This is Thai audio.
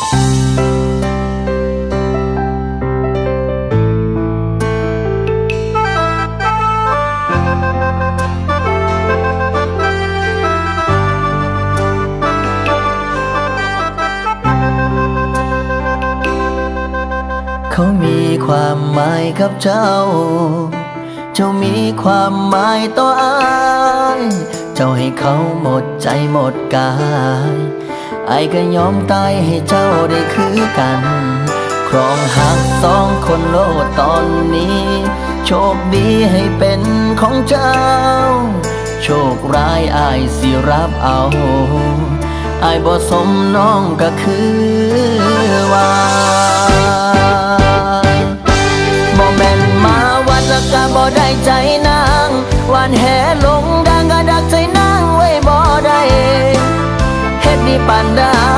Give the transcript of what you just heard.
เขามีความหมายกับเจ้า เจ้ามีความหมายต่ออาย เจ้าให้เขาหมดใจหมดกาย ไอายก็ยอมตายให้เจ้าได้คือกัน ครองหักสองคนโลดตอนนี้ โชคดีให้เป็นของเจ้า โชคร้ายอายสิรับเอาอายบ่สมน้องก็คือว่าบ่แม่นมาวัดล้วก็บ่ได้ใจนางวานแหลงดังก็ดักใจนาง ไ